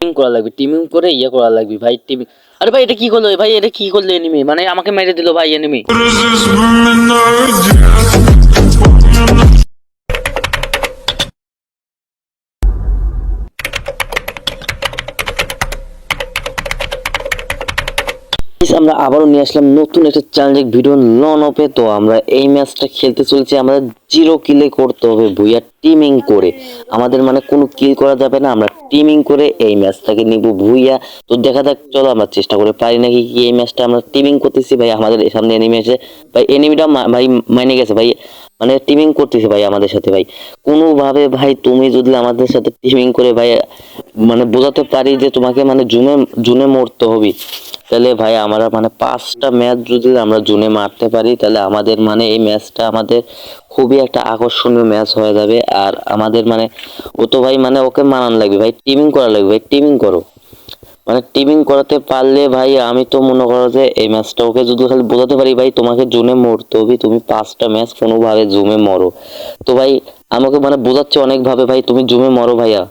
টিমিং করা লাগবে টিমিং করে ইয়ে করা লাগবে, ভাই টিমিং আরে ভাই, এটা কি করল? ভাই, এটা কি করল এনিমি মানে আমাকে মেরে দিল ভাই এনিমি আমরা আবারও নিয়ে আসলাম নতুন একটা চ্যালেঞ্জিং ভিডিও নন অফে তো আমরা এই ম্যাচটা খেলতে চলছি আমাদের জিরো কিলে করতে হবে ভুইয়া টিমিং করে। আমাদের মানে কোনো কিল করা যাবে না, আমরা টিমিং করে এই ম্যাচটাকে নিব ভুইয়া তো দেখা যাক, চলো আমরা চেষ্টা করে পারি নাকি কি এই ম্যাচটা আমরা টিমিং করতেছি ভাই, আমাদের সামনে এনিমি আছে। ভাই এনিমিটা ভাই, মাইনে গেছে ভাই মানে টিমিং করতেছে ভাই আমাদের সাথে ভাই। কোনোভাবে ভাই তুমি যদি আমাদের সাথে টিমিং করে ভাই মানে বোঝাতে পারি যে তোমাকে মানে জুনে জুনে মরতে হবে। তাহলে ভাই, আমরা মানে পাঁচটা ম্যাচ যদি আমরা জুনে মারতে পারি, তাহলে আমাদের মানে এই ম্যাচটা আমাদের খুবই একটা আকর্ষণীয় ম্যাচ হয়ে যাবে। আর আমাদের মানে ও তো ভাই মানে ওকে মানান লাগবে। ভাই টিমিং করা লাগবে। ভাই টিমিং করো। মানে টিমিং করাতে পারলে ভাই, আমি তো মনে করো যে এই ম্যাচটা ওকে যদি খালি বোঝাতে পারি, ভাই, তোমাকে জুনে মরতে হবে। তুমি পাঁচটা ম্যাচ কোনোভাবে জুমে মরো। তো ভাই, আমাকে মানে বোঝাচ্ছে অনেকভাবে, ভাই, তুমি জুমে মরো ভাইয়া।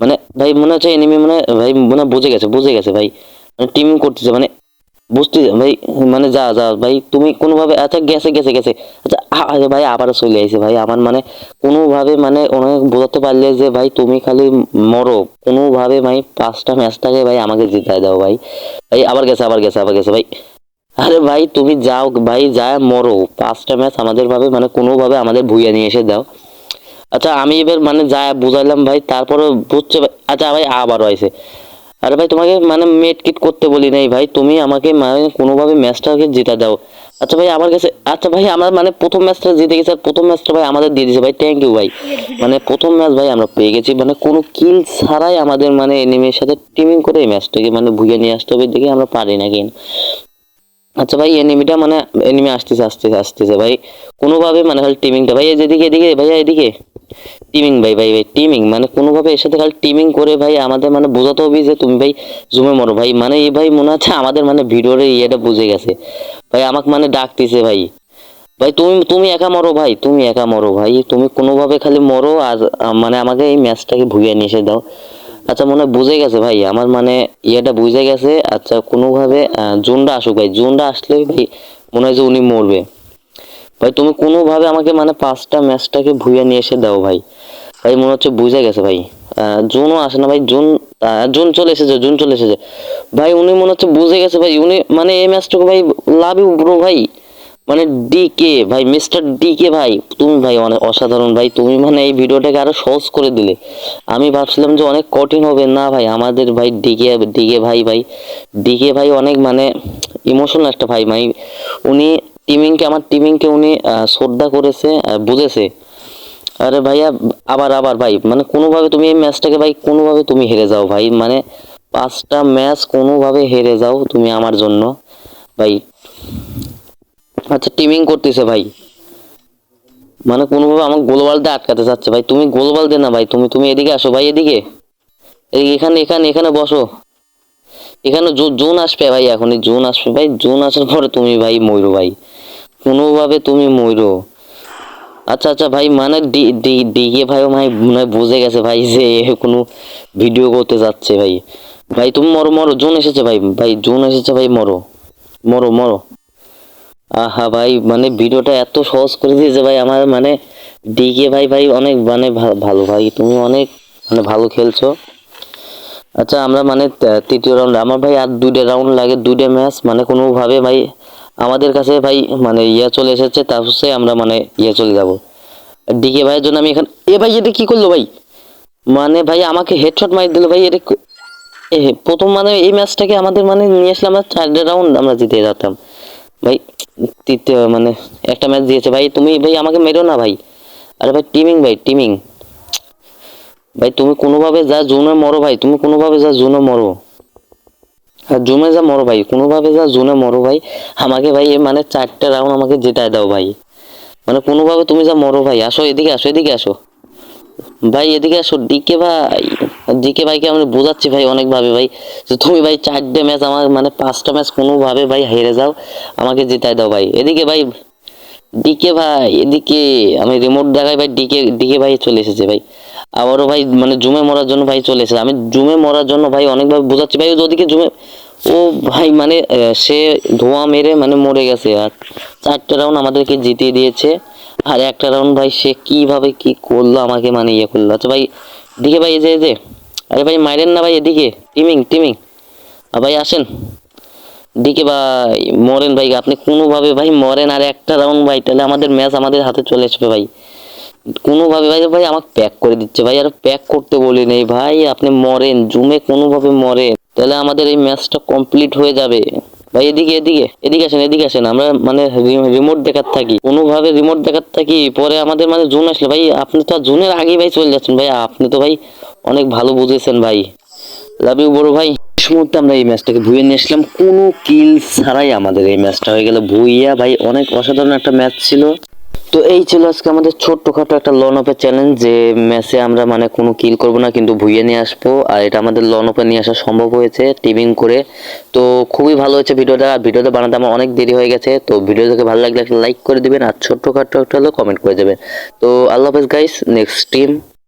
মানে ভাই, মনে হচ্ছে এনিমি মানে ভাই, মনে বুঝে গেছে বুঝে গেছে, ভাই। মানে টিমিং করতেছে। মানে বুঝতে ভাই মানে যা যা, ভাই, তুমি কোনোভাবে আচ্ছা গেছে গেছে গেছে। আচ্ছা ভাই আবারও চলে আইছে, ভাই, আমার মানে কোনোভাবে মানে ওনাকে বোঝাতে পারলে যে, ভাই, তুমি খালি মরো। কোনোভাবে, ভাই, পাঁচটা ম্যাচটাকে ভাই, আমাকে জিতায় দাও, ভাই। ভাই, আবার গেছে আবার গেছে আবার গেছে, ভাই। আরে ভাই, তুমি যাও, ভাই যা মরো। পাঁচটা ম্যাচ আমাদের ভাবে মানে কোনোভাবে আমাদের ভুইয়া নিয়ে এসে দাও। আচ্ছা আমি এবার মানে যা বুঝাইলাম, ভাই তারপরে বুঝছে আচ্ছা ভাই, আবারও আইছে। আরে ভাই, তোমাকে মানে মেট কিট করতে বলি নাই ভাই। তুমি আমাকে মানে কোনোভাবে ম্যাচটাকে জিতা দাও। আচ্ছা ভাই, আমার কাছে আচ্ছা ভাই, আমার মানে প্রথম ম্যাচটা জিতে গেছে আর প্রথম ম্যাচটা ভাই আমাদের দিয়ে দিয়েছে ভাই। থ্যাংক ইউ ভাই। মানে প্রথম ম্যাচ ভাই আমরা পেয়ে গেছি। মানে কোনো কিল ছাড়াই আমাদের মানে এনিমির সাথে টিমিং করে এই ম্যাচটাকে মানে ভুগে নিয়ে আসতে হবে। দেখে আমরা পারি না কিন্তু আচ্ছা ভাই এনিমিটা মানে এনিমি আসতেছে আসতেছে আসতেছে ভাই। কোনোভাবে মানে খালি টিমিংটা ভাই, এই যেদিকে, এদিকে ভাইয়া এদিকে টিমিং ভাই ভাই ভাই টিমিং মানে কোনোভাবে এর সাথে খালি টিমিং করে, ভাই, আমাদের মানে বোঝাতে হবে যে তুমি ভাই জুমে মরো। ভাই মানে এই ভাই মনে হচ্ছে আমাদের মানে ভিডিওর ইয়েটা বুঝে গেছে। ভাই, আমাকে মানে ডাকতেছে ভাই। ভাই, তুমি তুমি একা মরো ভাই, তুমি একা মরো ভাই। তুমি কোনোভাবে খালি মরো আর মানে আমাকে এই ম্যাচটাকে ভুগিয়ে নিয়ে এসে দাও। আচ্ছা মনে বুঝে গেছে ভাই। আমার মানে ইয়েটা বুঝে গেছে। আচ্ছা কোনোভাবে জুনটা আসুক ভাই। জুনটা আসলে ভাই, মনে হয় যে উনি মরবে। ভাই, তুমি কোনোভাবে আমাকে মানে পাঁচটা ম্যাচটাকে ভুইয়ে নিয়ে এসে দাও ভাই। ভাই, মনে হচ্ছে বুঝে গেছে ভাই। জুনও আসে না ভাই। জুন জুন চলে এসেছে, জুন চলে এসেছে। ভাই, উনি মনে হচ্ছে বুঝে গেছে ভাই। উনি মানে এই ম্যাচটাকে ভাই লাভ ইউ ব্রো ভাই। মানে ডি কে ভাই মিস্টার ডি কে ভাই, তুমি ভাই অনেক অসাধারণ ভাই, তুমি মানে এই ভিডিওটাকে আরও সহজ করে দিলে। আমি ভাবছিলাম যে অনেক কঠিন হবে। না ভাই, আমাদের ভাই ডিকে ডিকে ভাই ভাই ডিকে ভাই অনেক মানে ইমোশনাল একটা ভাই। ভাই উনি টিমিংকে আমার টিমিংকে উনি শ্রদ্ধা করেছে বুঝেছে। আরে ভাইয়া, আবার আবার ভাই মানে কোনোভাবে তুমি এই ম্যাচটাকে ভাই, কোনোভাবে তুমি হেরে যাও ভাই। মানে পাঁচটা ম্যাচ কোনোভাবে হেরে যাও তুমি আমার জন্য। ভাই আচ্ছা টিমিং করতেছে ভাই। মানে কোনোভাবে আমার গোলবাল দিয়ে আটকাতে চাচ্ছে। ভাই, তুমি গোলবাল দে না ভাই, তুমি তুমি এদিকে আসো ভাই, এদিকে। এখানে এখানে এখানে বসো। এখানে জুন আসবে ভাই এখনই জুন আসবে। ভাই, জুন আসার পরে তুমি ভাই ময়ূর ভাই। কোনোভাবে তুমি ময়ূর। আচ্ছা আচ্ছা ভাই মানে ডি ডি, ডিকে ভাইও ভাই মনে বুঝে গেছে ভাই যে কোনো ভিডিও করতে যাচ্ছে ভাই। ভাই, তুমি মরো মরো, জুন এসেছে ভাই ভাই, জুন এসেছে ভাই, মরো। মরো মরো। আহা ভাই মানে ভিডিওটা এত সহজ করে দিয়েছে ভাই, আমার মানে ডিকে ভাই ভাই অনেক মানে ভালো ভাই, তুমি অনেক মানে ভালো খেলছো। আচ্ছা আমরা মানে তৃতীয় রাউন্ড আমার ভাই আর দুইটা রাউন্ড লাগে, দুইটা ম্যাচ মানে কোনোভাবে ভাই আমাদের কাছে ভাই মানে ইয়ে চলে এসেছে তারপরে আমরা মানে ইয়ে চলে যাব। ডিকে ভাইয়ের জন্য আমি এখানে, এ ভাই, এটা কি করল ভাই? মানে ভাই আমাকে হেডশট মারি দিল ভাই, এটা প্রথম মানে এই ম্যাচটাকে আমাদের মানে নিয়ে আসলে আমরা চারটে রাউন্ড আমরা জিতে যেতাম। ভাই, তৃতীয় মানে একটা ম্যাচ দিয়েছে। ভাই, তুমি, ভাই, আমাকে মেরো না, ভাই। আরে ভাই টিমিং ভাই টিমিং ভাই, তুমি কোনোভাবে যা জুনে মরো, ভাই, তুমি কোনোভাবে যা জুনে মরো। আর জুমে যা মরো, ভাই, কোনোভাবে যা জুনে মরো, ভাই, আমাকে, ভাই মানে চারটে রাউন্ড আমাকে জেতায় দাও, ভাই। মানে কোনোভাবে তুমি যা মরো, ভাই, আসো এদিকে আসো এদিকে আসো। ভাই, এদিকে আসো, ডিকে, ভাই। ডিকে ভাইকে আমি বোঝাচ্ছি ভাই অনেকভাবে ভাই। যে তুমি ভাই চারটে ম্যাচ আমার মানে পাঁচটা ম্যাচ কোনোভাবে ভাই হেরে যাও, আমাকে জেতায় দাও ভাই। এদিকে ভাই ডিকে ভাই, এদিকে আমি রিমোট দেখাই ভাই ডিকে ডিকে ভাই চলে এসেছে ভাই। আবারও ভাই মানে জুমে মরার জন্য ভাই চলে এসেছে। আমি জুমে মরার জন্য ভাই অনেকভাবে বোঝাচ্ছি ভাই ওদিকে জুমে ও ভাই মানে সে ধোঁয়া মেরে মানে মরে গেছে। আর চারটে রাউন্ড আমাদেরকে জিতিয়ে দিয়েছে। আর একটা রাউন্ড ভাই সে কীভাবে কি করল আমাকে মানে ইয়ে করল। আচ্ছা ভাই দিকে ভাই যে, এই যে। আরে ভাই, মাইরেন না ভাই এদিকে। টিমিং টিমিং ভাই, আসেন। দিকে ভাই, মরেন ভাই, আপনি কোনোভাবে ভাই মরেন আর একটা রাউন্ড ভাই, তাহলে আমাদের ম্যাচ আমাদের হাতে চলে আসবে ভাই। কোনোভাবে ভাই ভাই, আমাকে প্যাক করে দিচ্ছে ভাই, আর প্যাক করতে বলি নেই ভাই, আপনি মরেন, জুমে কোনোভাবে মরেন, তাহলে আমাদের এই ম্যাচটা কমপ্লিট হয়ে যাবে। ভাই, এদিকে এদিকে এদিকে আসেন এদিকে আসেন, আমরা মানে রিমোট দেখার থাকি। কোনোভাবে রিমোট দেখার থাকি, পরে আমাদের মানে জুন আসলে ভাই, আপনি তো জুনের আগেই ভাই চলে যাচ্ছেন ভাই, আপনি তো ভাই অনেক ভালো বুঝেছেন ভাই। লাভ ইউ বড় ভাই। শেষ মুহূর্তে আমরা এই ম্যাচটাকে ভুয়ে নিয়ে আসলাম। কোনো কিল ছাড়াই আমাদের এই ম্যাচটা হয়ে গেল। ভুইয়া ভাই, অনেক অসাধারণ একটা ম্যাচ ছিল। তো এই ছিল আজকে আমাদের ছোট্টখাটো একটা লন অফের চ্যালেঞ্জ যে ম্যাচে আমরা মানে কোনো কিল করব না, কিন্তু ভুইয়ে নিয়ে আসব। আর এটা আমাদের লন অফে নিয়ে আসা সম্ভব হয়েছে টিমিং করে। তো খুবই ভালো হয়েছে ভিডিওটা। আর ভিডিওটা বানাতে আমার অনেক দেরি হয়ে গেছে। তো ভিডিও দেখে ভালো লাগলে একটা লাইক করে দিবেন। আর ছোট্টখাটো একটা হলেও কমেন্ট করে দেবেন। তো আল্লাহ হাফেজ গাইস নেক্সট টিম